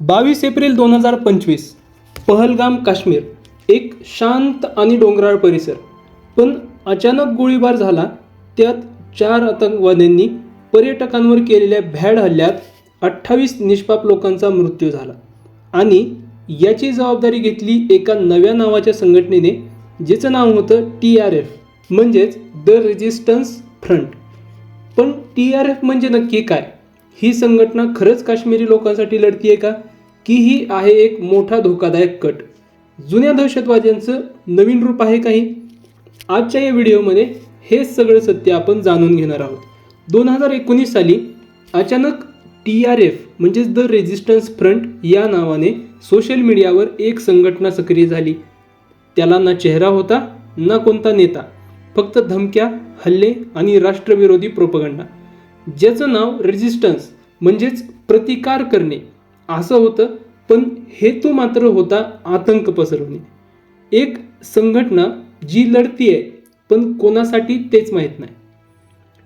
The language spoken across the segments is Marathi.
बावीस एप्रिल दोन हजार पंचवीस पहलगाम काश्मीर. एक शांत आणि डोंगराळ परिसर. पण अचानक गोळीबार झाला त्यात चार आतंकवाद्यांनी पर्यटकांवर केलेल्या भ्याड हल्ल्यात अठ्ठावीस निष्पाप लोकांचा मृत्यू झाला. आणि याची जबाबदारी घेतली एका नव्या नावाच्या संघटनेने जिचं नाव होतं टी आर एफ म्हणजेच द रेजिस्टन्स फ्रंट. पण टी आर एफ म्हणजे नक्की काय? ही संघटना खरंच काश्मीरी लोकांसाठी लढती आहे का? की ही आहे एक मोठा धोकादायक कट. जुन्या दहशतवाद्यांचं नवीन रूप आहे काही आजच्या या व्हिडिओमध्ये हे सगळं सत्य आपण जाणून घेणार आहोत. दोन हजार एकोणीस साली अचानक टी आर एफ म्हणजेच द रेजिस्टन्स फ्रंट या नावाने सोशल मीडियावर एक संघटना सक्रिय झाली. त्याला ना चेहरा होता ना कोणता नेता फक्त धमक्या हल्ले आणि राष्ट्रविरोधी प्रोपगंडा. ज्याचं नाव रेजिस्टन्स म्हणजेच प्रतिकार करणे. असं होतं पण हेतू मात्र होता आतंक पसरवणे. एक संघटना जी लढतीये पण कोणासाठी तेच माहीत नाही.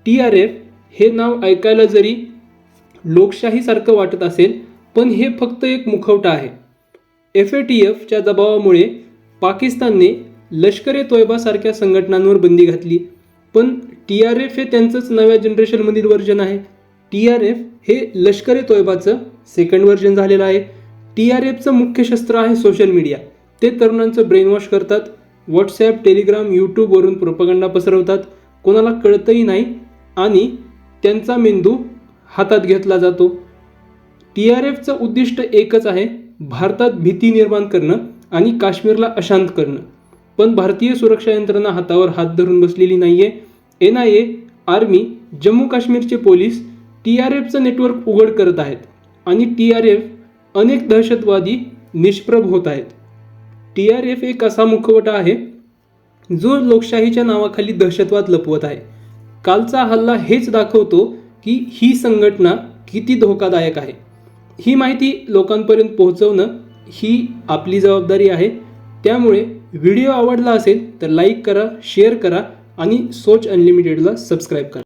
टी आर एफ हे नाव ऐकायला जरी लोकशाहीसारखं वाटत असेल पण हे फक्त एक मुखवटा आहे. एफ ए टी एफच्या दबावामुळे पाकिस्तानने लष्कर ए तोयबासारख्या संघटनांवर बंदी घातली. पण टी आर एफ हे त्यांचंच नव्या जनरेशनमधील वर्जन आहे. टी आर एफ हे लष्कर ए तोयबाचं सेकंड व्हर्जन झालेलं आहे. टी आर एफचं मुख्य शस्त्र आहे सोशल मीडिया ते तरुणांचं ब्रेनवॉश करतात. व्हॉट्सॲप टेलिग्राम यूट्यूबवरून प्रोपगंडा पसरवतात. कोणाला कळतही नाही आणि त्यांचा मेंदू हातात घेतला जातो. टी आर एफचं उद्दिष्ट एकच आहे भारतात भीती निर्माण करणं आणि काश्मीरला अशांत करणं. पण भारतीय सुरक्षा यंत्रणा हातावर हात धरून बसलेली नाही आहे N I A army Jammu काश्मीरचे पोलीस टी आर एफचं नेटवर्क उघड करत आहेत. आणि टी आर एफ अनेक दहशतवादी निष्प्रभ होत आहेत. टी आर एफ एक असा मुखवटा आहे जो लोकशाहीच्या नावाखाली दहशतवाद लपवत आहे. कालचा हल्ला हेच दाखवतो की ही संघटना किती धोकादायक आहे. ही माहिती लोकांपर्यंत पोहोचवणं ही आपली जबाबदारी आहे. त्यामुळे व्हिडिओ आवडला असेल तर लाईक करा शेअर करा आणि सोच अनलिमिटेडला सबस्क्राईब करा.